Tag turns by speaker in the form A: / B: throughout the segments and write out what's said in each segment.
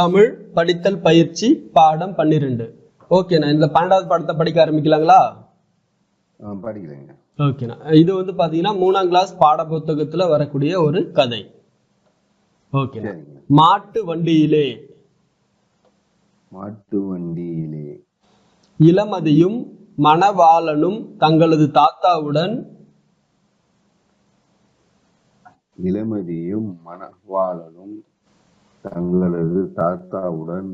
A: தமிழ் படித்தல் பயிற்சி பாடம் பன்னிரெண்டு. ஓகேண்ணா இந்த பன்னெண்டாவது பாடத்தை படிக்க ஆரம்பிக்கலாங்களா?
B: படிக்கலைங்க
A: ஓகேண்ணா இது வந்து பாத்தீங்கன்னா மூணாம் கிளாஸ் பாட புத்தகத்துல வரக்கூடிய ஒரு கதை. ஓகேண்ணா மாட்டு வண்டியிலே.
B: மாட்டு வண்டியிலே.
A: இளமதியும் மணவாளனும் தங்களது தாத்தாவுடன்
B: இளமதியும் மணவாளனும் தங்களது தாத்தாவுடன்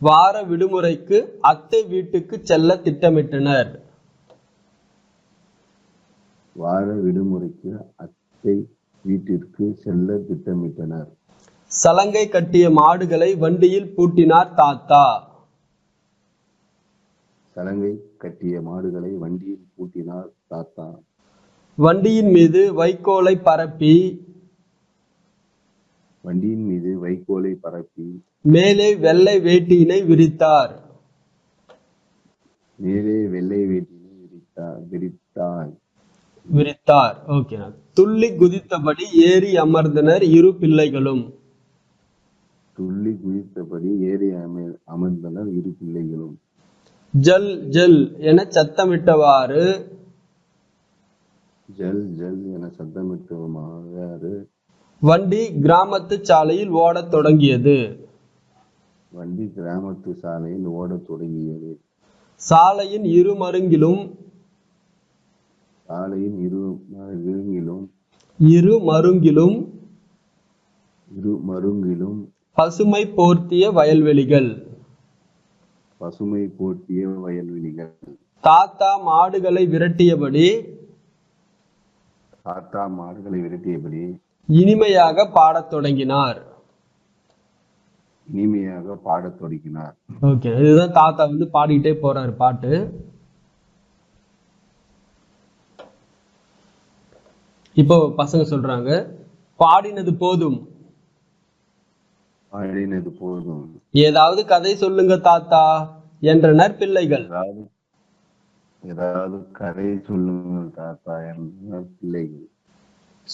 A: வார விடுமுறைக்கு அத்தை வீட்டுக்கு செல்ல திட்டமிட்டனர்.
B: வார விடுமுறைக்கு அத்தை வீட்டிற்கு செல்ல திட்டமிட்டனர்.
A: சலங்கை கட்டிய மாடுகளை வண்டியில் பூட்டினார் தாத்தா.
B: சலங்கை கட்டிய மாடுகளை வண்டியில் பூட்டினார் தாத்தா.
A: வண்டியின் மீது வைக்கோலை பரப்பி
B: வண்டியின் மீது வைக்கோலை பரப்பி
A: மேலே வெள்ளை வேட்டியினை விரித்தார்.
B: மேலே வெள்ளை வேட்டினை விரித்தார் விரித்தார்
A: விரித்தார். ஓகேண்ணா துள்ளி குதித்தபடி ஏறி அமர்ந்தனர் இரு பிள்ளைகளும்.
B: துள்ளி குதித்தபடி ஏறி அம அமர்ந்தனர் இரு பிள்ளைகளும்.
A: ஜல் ஜல் என சத்தமிட்டவாறு.
B: ஜல் ஜல் என சத்தமிட்டவாறு
A: வண்டி கிராமத்து சாலையில் ஓடத் தொடங்கியது.
B: வண்டி கிராமத்து சாலையில் ஓடத் தொடங்கியது.
A: சாலையின் இரு மருங்கிலும்
B: சாலையின் இரு மருங்கிலும்
A: இரு மருங்கிலும்
B: இரு மருங்கிலும்
A: பசுமை போர்த்திய வயல்வெளிகள்.
B: பசுமை போர்த்திய வயல்வெளிகள்.
A: தாத்தா மாடுகளை விரட்டியபடி
B: தாத்தா மாடுகளை விரட்டியபடி
A: இனிமையாக பாடத் தொடங்கினார்.
B: இனிமையாக பாடத் தொடங்கினார்.
A: ஓகே இதுதான் தாத்தா வந்து பாடிக்கிட்டே போறாரு பாட்டு. இப்போ பசங்க சொல்றாங்க பாடினது போதும்.
B: பாடினது போதும்.
A: ஏதாவது கதை சொல்லுங்க தாத்தா என்றனர் பிள்ளைகள்
B: ஏதாவது கதை சொல்லுங்கள் தாத்தா என்ற பிள்ளைகள்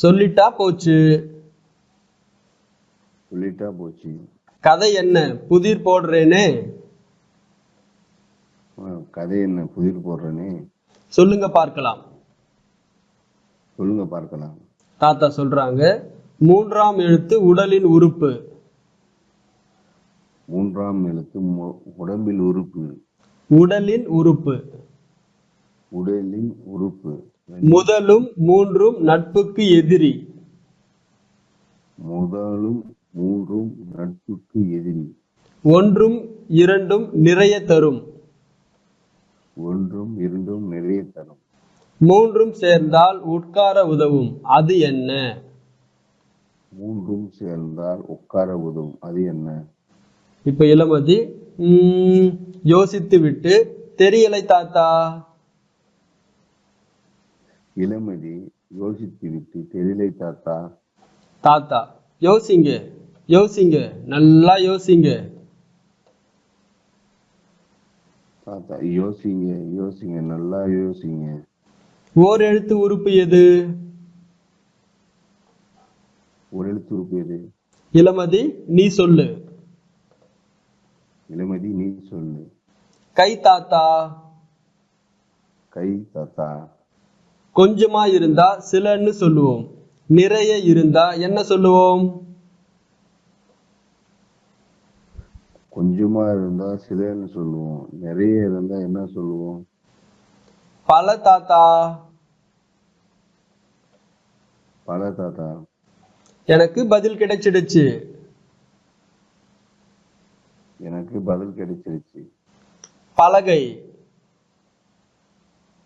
A: சொல்லிட்டா போச்சு.
B: சொல்லிட்டா போச்சு.
A: கதை என்ன? புதிர் போடுறேனே.
B: கதை என்ன? புதிர் போடுறேனே.
A: சொல்லுங்க பார்க்கலாம்.
B: சொல்லுங்க பார்க்கலாம்.
A: தாத்தா சொல்றாங்க மூன்றாம் எழுத்து உடலின் உறுப்பு.
B: மூன்றாம் எழுத்து உடம்பில் உறுப்பு.
A: உடலின் உறுப்பு.
B: உடலின் உறுப்பு.
A: முதலும் மூன்றும் நட்புக்கு எதிரி.
B: முதலும் மூன்றும் நட்புக்கு எதிரி.
A: ஒன்றும் இரண்டும் நிறைய தரும்.
B: ஒன்றும் இரண்டும் நிறைய தரும்.
A: மூன்றும் சேர்ந்தால் உட்கார உதவும். அது என்ன?
B: மூன்றும் சேர்ந்தால் உட்கார உதவும். அது என்ன?
A: இப்ப இளமதி உம், யோசித்து விட்டு தெரியலை தாத்தா.
B: இளமதி யோசித்து விட்டு தெரியலை தாத்தா.
A: தாத்தா யோசிங்க யோசிங்க நல்லா யோசிங்க.
B: தாத்தா யோசிங்க யோசிங்க நல்லா யோசிங்க.
A: ஓர் எழுத்து உறுப்பு எது?
B: ஒரு எழுத்து உறுப்பு எது?
A: இளமதி நீ சொல்லு.
B: இளமதி நீ சொல்லு.
A: கை தாத்தா.
B: கை தாத்தா.
A: கொஞ்சமா இருந்தா சிலன்னு சொல்லுவோம். நிறைய இருந்தா என்ன சொல்லுவோம்?
B: கொஞ்சமா இருந்தா சிலன்னு சொல்லுவோம். நிறைய இருந்தா என்ன சொல்லுவோம்?
A: பல தாத்தா.
B: பல தாத்தா.
A: எனக்கு பதில் கிடைச்சிடுச்சு.
B: எனக்கு பதில் கிடைச்சிருச்சு
A: பலகை.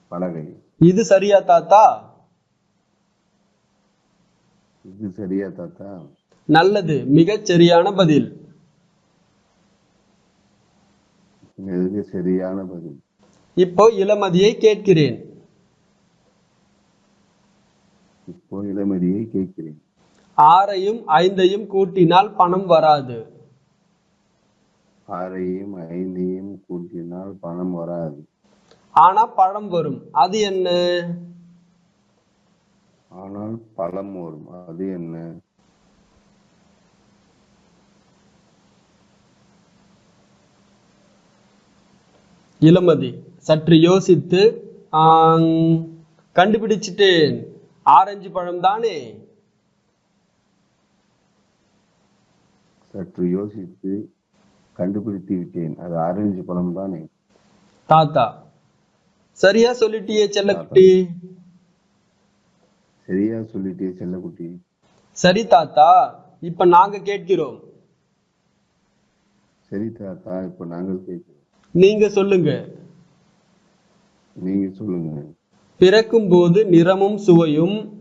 B: பலகை.
A: இது சரியா தாத்தா?
B: இது சரியா தாத்தா?
A: நல்லது மிகச் சரியான பதில்.
B: சரியான பதில்.
A: இப்போ இளமதியை கேட்கிறேன்.
B: இப்போ இளமதியை கேட்கிறேன்.
A: ஆறையும் ஐந்தையும் கூட்டினால் பணம் வராது.
B: ஆறையும் ஐந்தையும் கூட்டினால் பணம் வராது.
A: ஆனா பழம் வரும். அது என்ன?
B: ஆனால் பழம் வரும். அது என்ன?
A: இளமதி சற்று யோசித்து கண்டுபிடிச்சிட்டேன். ஆரஞ்சு பழம் தானே?
B: சற்று யோசித்து கண்டுபிடித்து விட்டேன். அது ஆரஞ்சு பழம் தானே?
A: தாத்தா சரியா சொல்லிட்டியே செல்லக்குட்டி.
B: சரியா சொல்லிட்டே செல்லக்குட்டி.
A: சரி தாத்தா இப்ப நாங்க கேட்கிறோம்.
B: சரி தாத்தா இப்ப நாங்கள் கேட்கிறோம்.
A: நீங்க சொல்லுங்க.
B: நீங்க சொல்லுங்க.
A: பிறக்கும் போது நிறமும் சுவையும்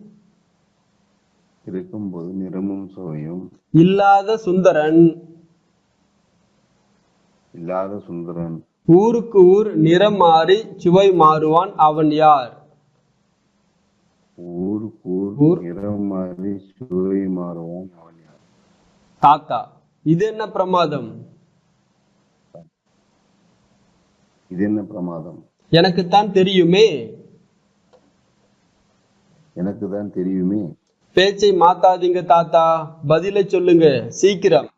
B: இருக்கும்போது நிறமும் சுவையும்
A: இல்லாத சுந்தரன்.
B: இல்லாத சுந்தரன்.
A: ஊருக்கு ஊர் நிறம் மாறி சுவை மாறுவான் அவன் யார்?
B: ஊருக்கு ஊர். நிறம் மாறி சுவை மாறுவான் அவன் யார்?
A: தாத்தா இது என்ன பிரமாதம்?
B: இது என்ன பிரமாதம்?
A: எனக்குத்தான் தெரியுமே.
B: எனக்கு தான் தெரியுமே.
A: பேச்சை மாத்தாதீங்க தாத்தா. பதிலை சொல்லுங்க. சீக்கிரம்.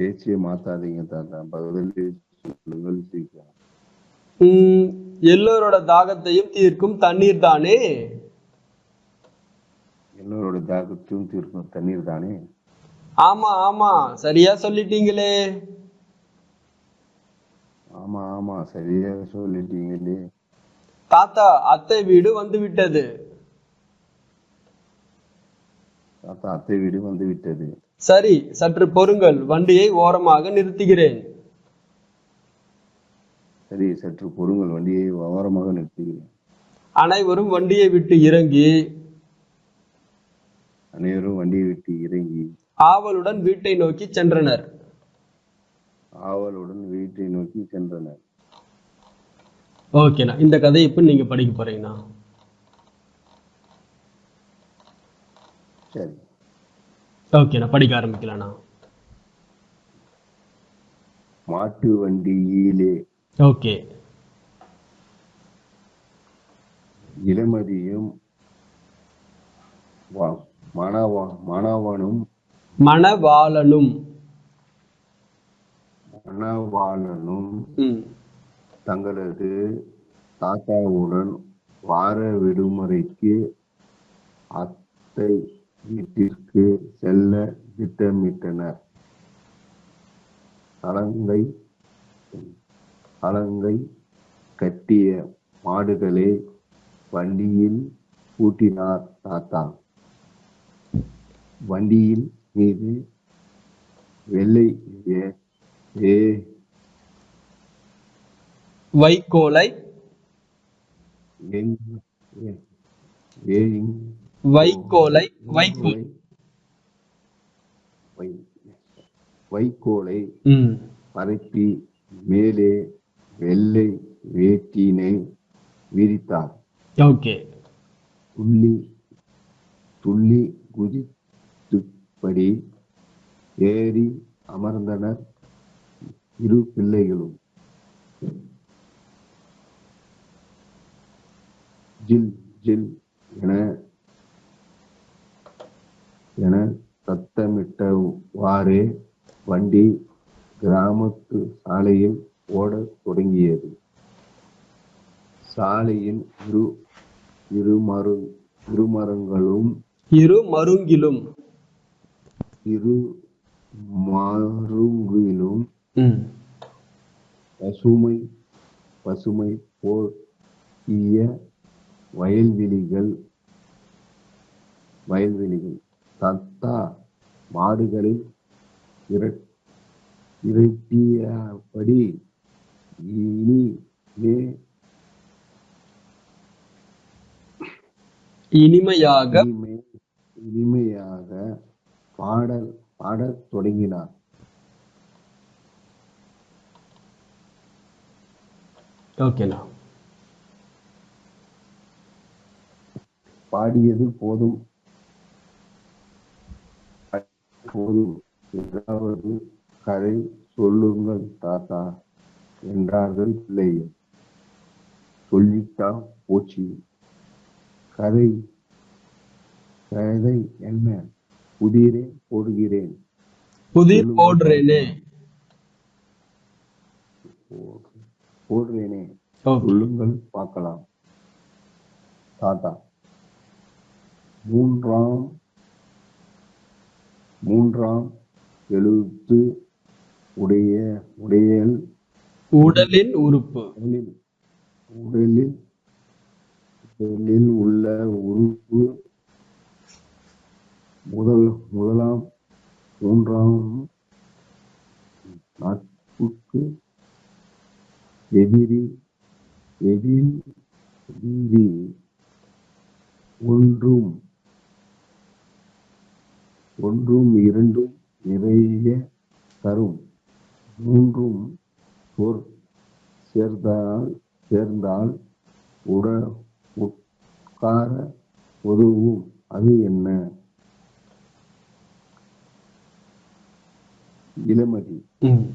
B: பேச்சியை மாத்தாதீங்க தாத்தா. பதில் சொல்லுங்கள் சீக்கிரம்.
A: எல்லோரோட தாகத்தையும் தீர்க்கும் தண்ணீர் தானே?
B: எல்லோரோட தாகத்தையும் தீர்க்கும் தண்ணீர் தானே?
A: ஆமா ஆமா. சரியா சொல்லிட்டீங்களே.
B: ஆமா ஆமா. சரியா சொல்லிட்டீங்களே.
A: தாத்தா அத்தை வீடு வந்து விட்டது
B: தாத்தா அத்தை வீடு வந்து விட்டது
A: சரி சற்று பொறுங்கள் வண்டியை ஓரமாக நிறுத்துகிறேன்.
B: சரி சற்று பொறுங்கள் வண்டியை ஓரமாக நிறுத்துகிறேன்.
A: அனைவரும் வண்டியை விட்டு இறங்கி
B: அனைவரும் வண்டியை விட்டு இறங்கி
A: ஆவலுடன் வீட்டை நோக்கி சென்றனர்.
B: ஆவலுடன் வீட்டை நோக்கி சென்றனர்.
A: ஓகேண்ணா இந்த கதையை இப்போ நீங்க படிக்க போறீங்கண்ணா.
B: சரி.
A: ஓகேண்ணா படிக்க ஆரம்பிக்கலாண்ணா
B: மாட்டு வண்டியிலே
A: ஓகே
B: இளமதியும் மணவா மணவனும்.
A: மணவாளனும்.
B: மணவாளனும்
A: ம்.
B: தங்களது தாத்தாவுடன் வார விடுமுறைக்கு அத்தை வீட்டிற்கு செல்ல திட்டமிட்டனர் அலங்கை அலங்கை கட்டிய மாடுகளை வண்டியில் பூட்டினார் தாத்தா வண்டியில் மீது வெள்ளை வே
A: வைக்கோலை வைக்கோலை வைக்கும்
B: வை- வைக்கோலை பரப்பி மேலே வெள்ளை வேட்டினை விரித்தார்.
A: ஓகே.
B: துள்ளி துள்ளி குதித்துப்படி ஏறி அமர்ந்தனர் இரு பிள்ளைகளும். ஜில் ஜில் என என சத்தமிட்டவாறே வண்டி கிராமத்து சாலையில் ஓடத் தொடங்கியது. சாலையின் இரு இருமரு இருமரங்களும்
A: இரு மருங்கிலும்.
B: இரு மருங்கிலும் பசுமை பசுமை போட்டிய வயல்வெளிகள் வயல்வெளிகள். தத்தா மாடுகளை இர- இரட்டியபடி இனி மே
A: இனிமையாக
B: இனிமை இனிமையாக பாடல் பாடத் தொடங்கினார்.
A: ஓகேண்ணா
B: பாடியது போதும். போதும் ஏதாவது கதை சொல்லுங்கள் தாத்தா என்றார்கள் பிள்ளைகள். சொல்லிட்டா போச்சு. கதை கதை என்ன? புதிரே போடுகிறேன்.
A: புதிர் போடுறேனே.
B: சொல்லுங்கள் பார்க்கலாம். தாத்தா மூன்றாம் மூன்றாம் எழுத்து உடைய உடையல்.
A: உடலின் உறுப்பு.
B: உடலில் உடலில் உடலில் உள்ள உறுப்பு. முதல் முதலாம் மூன்றாம் நட்புக்கு எதிரி எதிரி எதிரி ஒன்றும் ஒன்றும் இரண்டும் நிறைய தரும். மூன்றும் சொற் சேர்ந்தால் சேர்ந்தால் உட உட்கார உதவும். அது என்ன? இளமதி.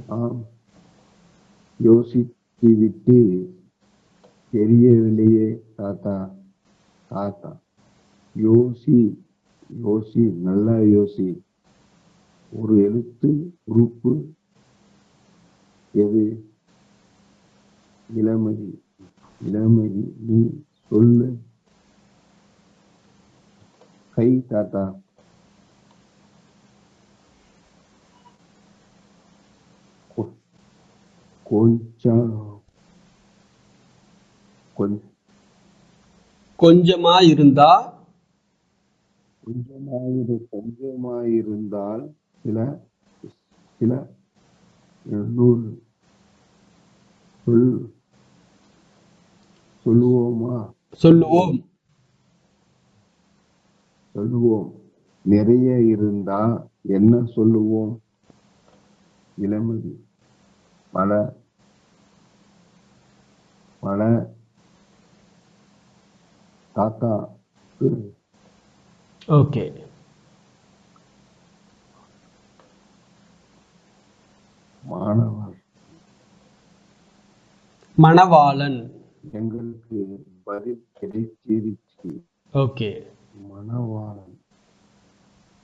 B: ஆம். யோசித்துவிட்டு தெரியவில்லையே தாத்தா தாத்தா. யோசி யோசி நல்லா யோசி. ஒரு எழுத்து உறுப்பு எது? இளமதி இளமதி நீ சொல்லு. கை தாத்தா. கொஞ்சம் கொஞ்சமா
A: இருந்தா
B: கொஞ்சமாயிரு கொஞ்சமாயிருந்தால் சில சில நூல் சொல் சொல்லுவோமா?
A: சொல்லுவோம்.
B: சொல்லுவோம். நிறைய இருந்தா என்ன சொல்லுவோம்? இளமதி பல பல தாத்தாக்கு
A: ஓகே.
B: மாணவர்.
A: மணவாளன்.
B: எங்களுக்கு பதில் கிடைச்சிருச்சு
A: ஓகே.
B: மணவாளன்.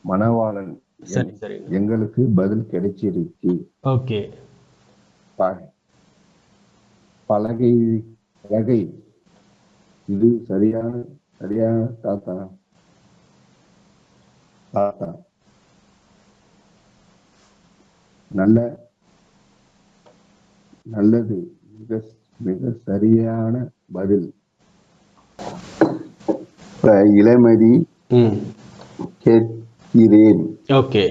B: மணவாளன்.
A: சரி சரி.
B: எங்களுக்கு பதில் கிடைச்சிருச்சு
A: ஓகே.
B: பலகை பலகை. இது சரியான சரியான தாத்தா. தாத்தா நல்ல நல்லது மிக மிக சரியான பதில். இளமதி கேட்கிறேன்.
A: ஓகே.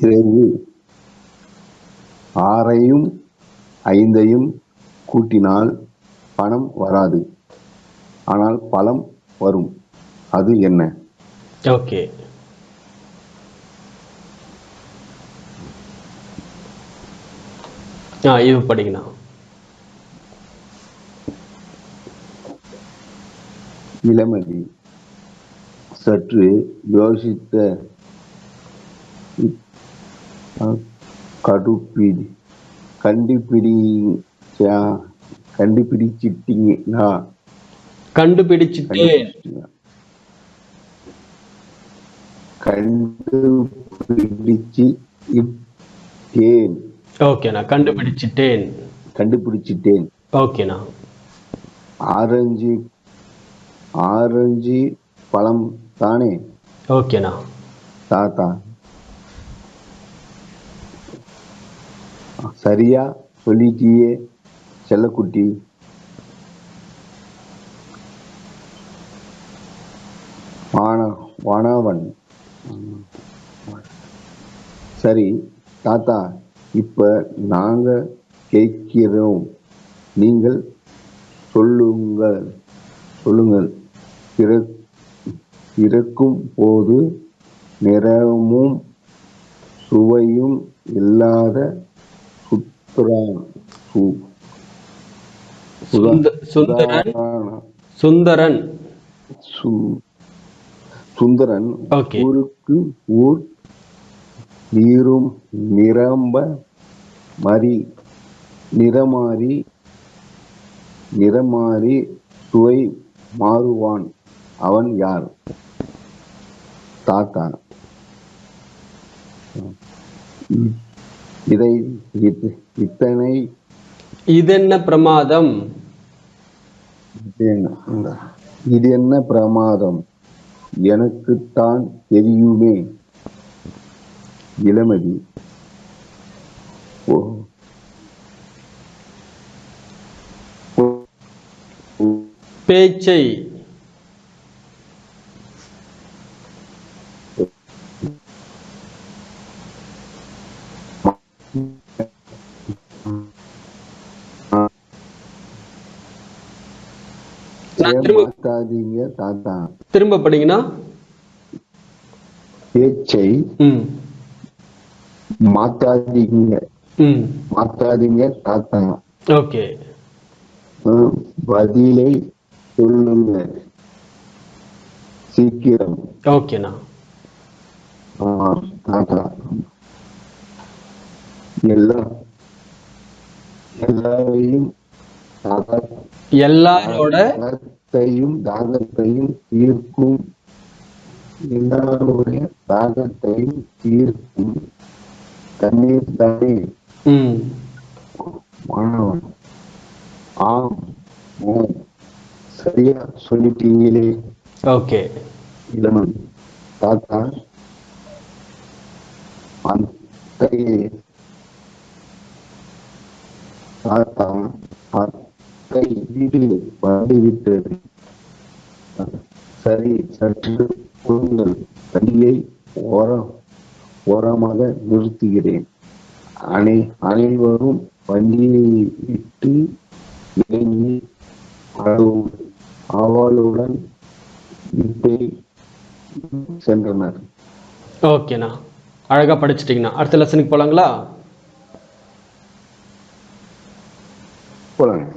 B: இரவு ஆறையும் ஐந்தையும் கூட்டினால் பணம் வராது. ஆனால் பழம் வரும். அது என்ன?
A: ஓகே ஆ இது படிங்கண்ணா
B: இளமதி சற்று யோசித்த கடுப்பிடி கண்டுபிடி கண்டுபிடிச்சிட்டீங்களா
A: கண்டுபிடிச்சிட்டேன்.
B: கண்டுபிடிச்சு இட்டேன்
A: ஓகேண்ணா கண்டுபிடிச்சிட்டேன்.
B: கண்டுபிடிச்சிட்டேன்.
A: ஓகேண்ணா
B: ஆரஞ்சு ஆரஞ்சு பழம் தானே?
A: ஓகேண்ணா
B: தாத்தா. சரியா சொல்லிட்டியே செல்லக்குட்டி. வான வானவன் சரி தாத்தா இப்ப நாங்க கேட்கிறோம் நீங்கள் சொல்லுங்கள். சொல்லுங்கள். பிறக்கும் போது நிறமும் சுவையும் இல்லாத சுத்ரான்
A: சுந்தரன்? சுந்தரன்.
B: சுந்தரன் ஊருக்கு ஊர் நீரும் நிரம்ப மறி நிறமாறி நிறமாறி சுவை மாறுவான். அவன் யார்? தாத்தா. இதை இத்- இத்தனை
A: இது என்ன பிரமாதம்?
B: இது என்ன பிரமாதம்? எனக்குத்தான் தெரியுமே. இளமதி. ஓ.
A: பேச்சை.
B: மாத்தாதீங்க தாத்தா.
A: திரும்ப படிங்கன்னா
B: பேச்சை மாத்தாதீங்க மாத்தாதீங்க தாத்தா.
A: ஓகே.
B: பதிலை சொல்லுங்க. சீக்கிரம்.
A: ஓகேண்ணா.
B: தாத்தா. எல்லா எல்லாரையும்
A: எல்லாரோட
B: தாகத்தையும் தீர்க்கும். எல்லாருடைய தாகத்தையும் தீர்க்கும். தண்ணீர் தானே? மாணவன். ஆம் ஓ. சரியா சொல்லிட்டீங்களே.
A: ஓகே.
B: இளமன் தாத்தா அத்தையே. தாத்தா கை வீடு வந்துவிட்டது சரி சற்று கொடுங்கள் கையை ஓரம் ஓரமாக நிறுத்துகிறேன் அனை அனைவரும் வண்டியை விட்டு இறங்கி ஆவாளுடன் ஆவலுடன் சென்றனர்
A: ஓகேண்ணா. அழகா படிச்சிட்டிங்கண்ணா. அடுத்த லெசனுக்கு போலாங்களா?
B: போலாங்க.